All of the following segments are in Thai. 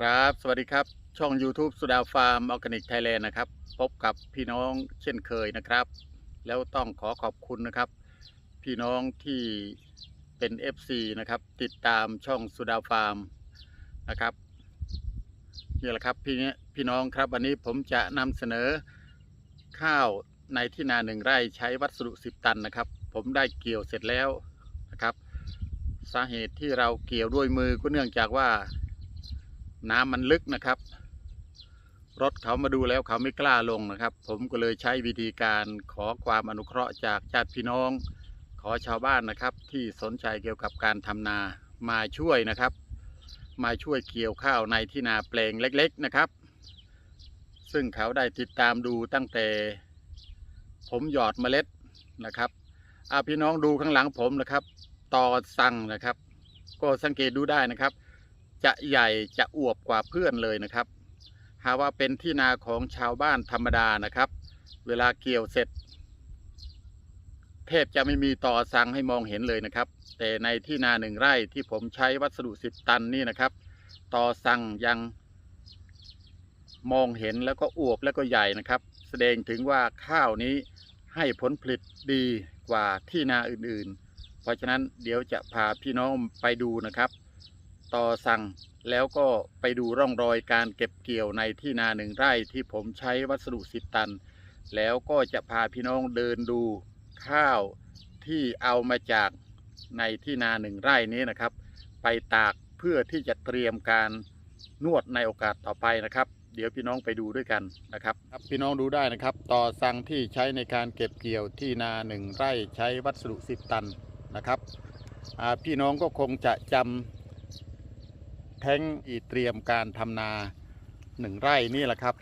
ครับ สวัสดีครับ ช่อง YouTube สุดาฟาร์มออร์แกนิกไทยแลนด์นะครับ พบกับพี่น้องเช่นเคยนะครับ แล้วต้องขอขอบคุณนะครับ พี่น้องที่เป็น FC นะครับ ติดตามช่องสุดาฟาร์มนะครับนี่แหละครับพี่พี่น้องครับวันนี้ผมจะนำเสนอข้าวในที่นาหนึ่งไร่ใช้วัสดุ 10 ตันนะครับ ผมได้เกี่ยวเสร็จแล้วนะครับ สาเหตุที่เราเกี่ยวด้วยมือก็เนื่องจากว่า น้ำมันลึกนะครับ รถเขามาดูแล้วเขาไม่กล้าลงนะครับ ผมก็เลยใช้วิธีการขอความอนุเคราะห์จากญาติพี่น้อง ขอชาวบ้านนะครับ ที่สนใจเกี่ยวกับการทำนามาช่วยนะครับ มาช่วยเกี่ยวข้าวในที่นาแปลงเล็ก ๆนะครับ ซึ่งเขาได้ติดตามดูตั้งแต่ ผมหยอดเมล็ดนะครับอาพี่น้องดูข้างหลังผมนะครับ ต่อสั่งนะครับ ก็สังเกตดูได้นะครับ จะใหญ่จะอวบกว่าเพื่อนเลยนะครับ หาว่าเป็นที่นาของชาวบ้านธรรมดานะครับ เวลาเกี่ยวเสร็จแทบจะไม่มีต่อสังให้มองเห็นเลยนะครับ แต่ในที่นาหนึ่งไร่ที่ผมใช้วัสดุสิบตันนี่นะครับ ต่อสังยังมองเห็นแล้วก็อวบแล้วก็ใหญ่นะครับ แสดงถึงว่าข้าวนี้ให้ผลผลิตดีกว่าที่นาอื่นๆ เพราะฉะนั้นเดี๋ยวจะพาพี่น้องไปดูนะครับ ต่อสั่ง แล้วก็ไปดูร่องรอยการเก็บเกี่ยวในที่นาหนึ่งไร่ที่ผมใช้วัสดุสิบตัน แล้วก็จะพาพี่น้องเดินดูข้าวที่เอามาจากในที่นาหนึ่งไร่นี้นะครับ ไปตากเพื่อที่จะเตรียมการนวดในโอกาสต่อไปนะครับ เดี๋ยวพี่น้องไปดูด้วยกันนะครับครับพี่น้องดูได้นะครับ ต่อสั่งที่ใช้ในการเก็บเกี่ยวที่นาหนึ่งไร่ใช้วัสดุสิบตันนะครับพี่น้องก็คงจะจำ แท้งอีเตรียมการทำนาหนึ่งไร่นี่แหละครับ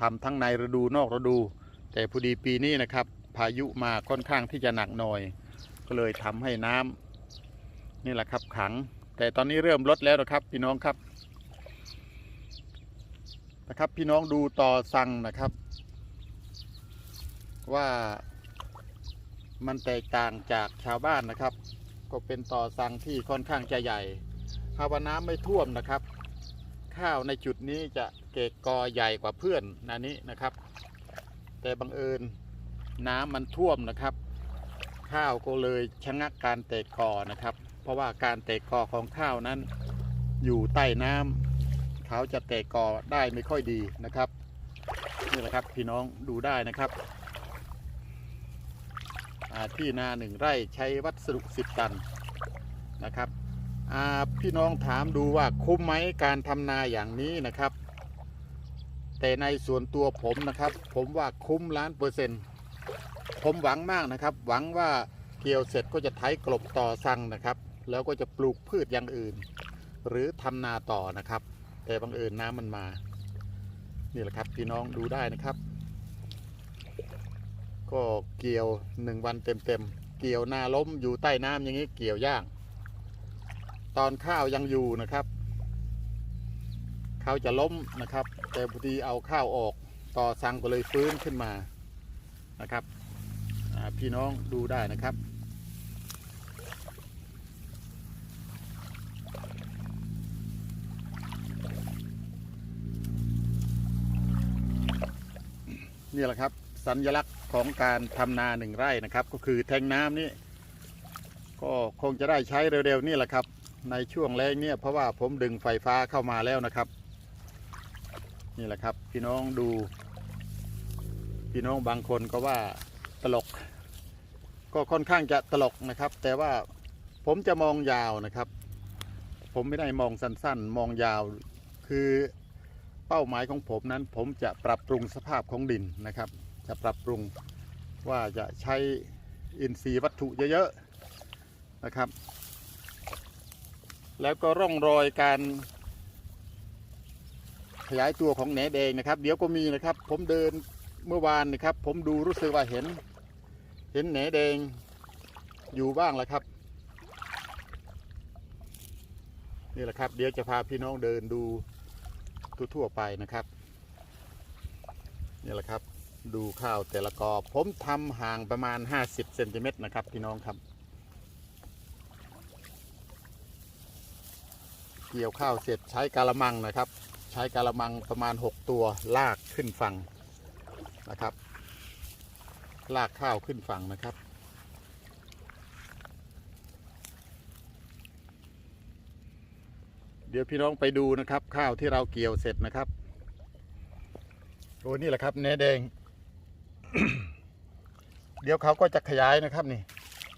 ทำทั้งในฤดูนอกฤดู แต่พอดีปีนี้นะครับ พายุมาค่อนข้างที่จะหนักหน่อย ก็เลยทำให้น้ำนี่แหละครับขัง แต่ตอนนี้เริ่มลดแล้วนะครับ พี่น้องครับนะครับพี่น้องดูต่อสั่งนะครับ ว่ามันแตกต่างจากชาวบ้านนะครับ ก็เป็นต่อสั่งที่ค่อนข้างจะใหญ่ ภาวน้ำไม่ท่วมนะครับ ข้าวในจุดนี้จะเกกกอใหญ่กว่าเพื่อนนานี้นะครับ แต่บังเอิญน้ำมันท่วมนะครับ ข้าวก็เลยชะงักการแตกกอนะครับ เพราะว่าการแตกกอของข้าวนั้น อยู่ใต้น้ำเขาจะแตกกอได้ไม่ค่อยดีนะครับนี่แหละครับพี่น้องดูได้นะครับที่นาหนึ่งไร่ใช้วัสดุสิบตันนะครับ พี่น้องถามดูว่าคุ้มไหมการทำนาอย่างนี้นะครับ แต่ในส่วนตัวผมนะครับ ผมว่าคุ้มล้านเปอร์เซ็นต์ผมหวังมากนะครับ หวังว่าเกี่ยวเสร็จก็จะไถกลบต่อสั่งนะครับ แล้วก็จะปลูกพืชอย่างอื่น หรือทำนาต่อนะครับ แต่บังเอิญน้ำมันมา นี่แหละครับพี่น้องดูได้นะครับ ก็เกี่ยวหนึ่งวันเต็มๆเกี่ยวนาล้มอยู่ใต้น้ำอย่างนี้เกี่ยวยาก ตอนข้าวยังอยู่นะครับเขาจะล้มนะครับ แต่พอดีเอาข้าวออกต่อสั่งก็เลยฟื้นขึ้นมานะครับพี่น้องดูได้นะครับ นี่แหละครับสัญลักษณ์ของการทำนาหนึ่งไร่นะครับ ก็คือแทงน้ำนี่ก็คงจะได้ใช้เร็วๆนี่แหละครับ ในช่วงแรงเนี่ยเพราะว่าผมดึงไฟฟ้าเข้ามาแล้วนะครับ นี่แหละครับ พี่น้องดู พี่น้องบางคนก็ว่าตลก ก็ค่อนข้างจะตลกนะครับ แต่ว่าผมจะมองยาวนะครับ ผมไม่ได้มองสั้นๆ มองยาว คือเป้าหมายของผมนั้น ผมจะปรับปรุงสภาพของดินนะครับ จะปรับปรุงว่าจะใช้อินทรีย์วัตถุเยอะๆนะครับ แล้วก็ร่องรอยการขยายตัวของแหนแดงนะครับ เดี๋ยวก็มีนะครับ ผมเดินเมื่อวานนะครับ ผมดูรู้สึกว่าเห็น เห็นแหนแดงอยู่บ้างแล้วครับ นี่แหละครับ เดี๋ยวจะพาพี่น้องเดินดูทั่วๆไปนะครับนี่แหละครับ ดูข้าวแต่ละกอผมทำห่างประมาณ 50เซนติเมตรนะครับ พี่น้องครับ เกี่ยวข้าวเสร็จใช้กาละมังนะครับ ใช้กาละมังประมาณ 6 ตัวลากขึ้นฝั่งนะครับ ลากข้าวขึ้นฝั่งนะครับ เดี๋ยวพี่น้องไปดูนะครับ ข้าวที่เราเกี่ยวเสร็จนะครับโอ้นี่แหละครับเนื้อแดง เดี๋ยวเขาก็จะขยายนะครับนี่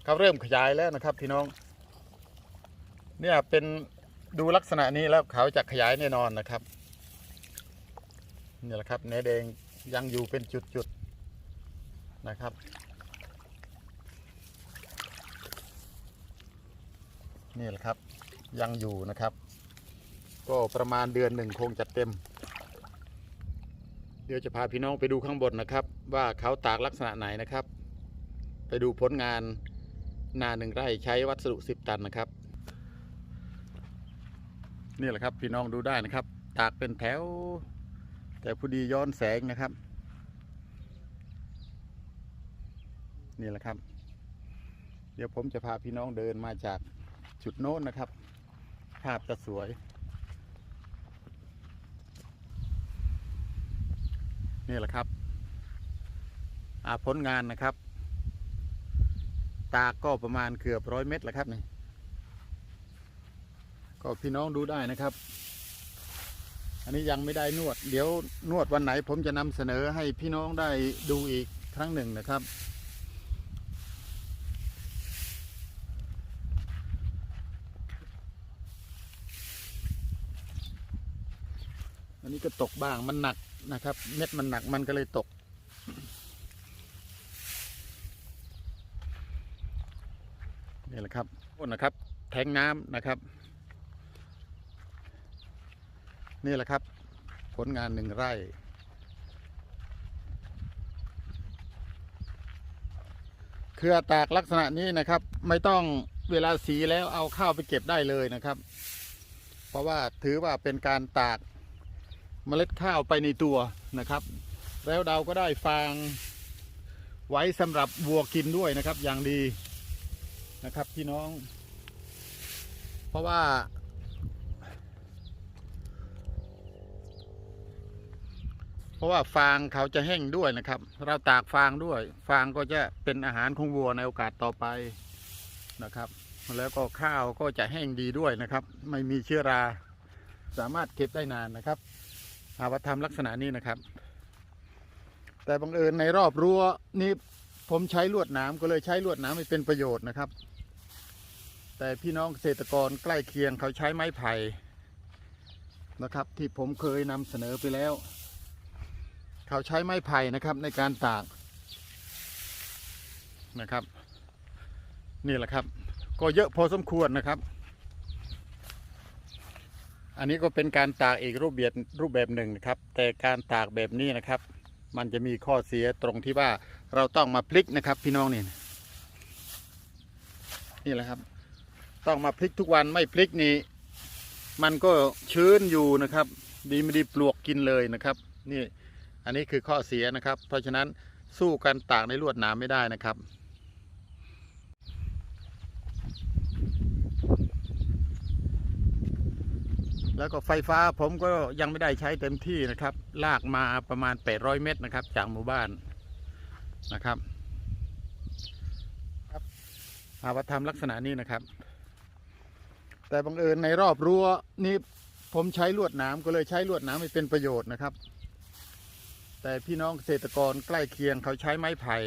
เขาเริ่มขยายแล้วนะครับ พี่น้อง เนี่ยเป็น ดูลักษณะนี้แล้วเขาจะขยายแน่นอนนะครับนี่แหละครับเนื้อแดงยังอยู่เป็นจุดๆนะครับ นี่แหละครับยังอยู่นะครับ ก็ประมาณเดือนหนึ่งคงจะเต็ม เดี๋ยวจะพาพี่น้องไปดูข้างบนนะครับ ว่าเขาตากลักษณะไหนนะครับ ไปดูผลงานนาหนึ่งไร่ใช้วัสดุสิบตันนะครับ นี่แหละครับพี่น้องดูได้นะครับ ตากเป็นแถว แต่พอดีย้อนแสงนะครับ นี่แหละครับ เดี๋ยวผมจะพาพี่น้องเดินมาจากจุดโน้นนะครับ ภาพจะสวย นี่แหละครับอาผลงานนะครับ ตากก็ประมาณเกือบร้อยเมตรแหละครับนี่ ก็พี่น้องดูได้นะครับ อันนี้ยังไม่ได้นวด เดี๋ยวนวดวันไหนผมจะนำเสนอให้พี่น้องได้ดูอีกครั้งหนึ่งนะครับอันนี้ก็ตกบ้างมันหนักนะครับ เม็ดมันหนักมันก็เลยตก นี่แหละครับโอ้นะครับ แทงน้ำนะครับ นี่แหละครับ ผลงานหนึ่งไร่ เครือตากลักษณะนี้นะครับ ไม่ต้องเวลาสีแล้วเอาข้าวไปเก็บได้เลยนะครับ เพราะว่าถือว่าเป็นการตากเมล็ดข้าวไปในตัวนะครับ แล้วเราก็ได้ฟางไว้สำหรับวัวกินด้วยนะครับอย่างดีนะครับพี่น้อง เพราะว่า เพ ราะว่าฟางเขาจะแห้งด้วยนะครับ เราตากฟางด้วย ฟางก็จะเป็นอาหารของวัวในโอกาสต่อไปนะครับ แล้วก็ข้าวก็จะแห้งดีด้วยนะครับ ไม่มีเชื้อรา สามารถเก็บได้นานนะครับอาวัตทำลักษณะนี้นะครับ แต่บังเอิญในรอบรั้วนี้ผมใช้ลวดหนามก็เลยใช้ลวดหนามให้เป็นประโยชน์นะครับ แต่พี่น้องเกษตรกรใกล้เคียงเขาใช้ไม้ไผ่นะครับ ที่ผมเคยนำเสนอไปแล้ว เขาใช้ไม้ไผ่นะครับในการตากนะครับ นี่แหละครับ ก็เยอะพอสมควรนะครับ อันนี้ก็เป็นการตากอีกรูปแบบรูปแบบหนึ่งนะครับ แต่การตากแบบนี้นะครับ มันจะมีข้อเสียตรงที่ว่าเราต้องมาพลิกนะครับ พี่น้องนี่นี่แหละครับ ต้องมาพลิกทุกวันไม่พลิกนี่มันก็ชื้นอยู่นะครับ ดีไม่ดีปลวกกินเลยนะครับ นี่ อันนี้คือข้อเสียนะครับ เพราะฉะนั้นสู้การตากในลวดหนามไม่ได้นะครับ แล้วก็ไฟฟ้าผมก็ยังไม่ได้ใช้เต็มที่นะครับ ลากมาประมาณ 800 เมตรนะครับ จากหมู่บ้านนะครับครับอาวัตทำลักษณะนี้นะครับ แต่บังเอิญในรอบรั้วนี้ผมใช้ลวดหนามก็เลยใช้ลวดหนามให้เป็นประโยชน์นะครับ แต่พี่น้องเกษตรกรใกล้เคียงเขาใช้ไม้ไผ่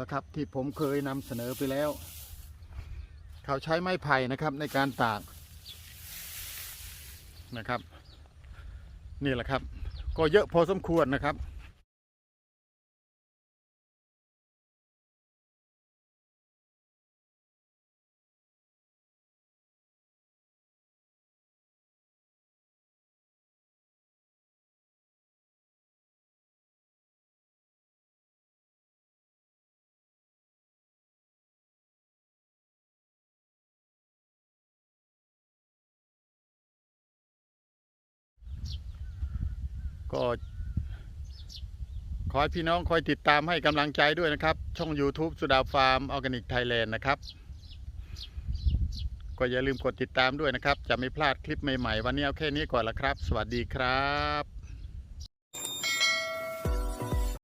นะครับ ที่ผมเคยนำเสนอไปแล้ว เขาใช้ไม้ไผ่นะครับในการตากนะครับ นี่แหละครับ ก็เยอะพอสมควรนะครับ ก็ขอให้พี่น้องคอยติดตามให้กำลังใจด้วยนะครับ ช่อง YouTube สุดาฟาร์มออร์แกนิกไทยแลนด์นะครับ ก็อย่าลืมกดติดตามด้วยนะครับ จะไม่พลาดคลิปใหม่ๆ วันนี้เอาแค่นี้ก่อนละครับ สวัสดีครับ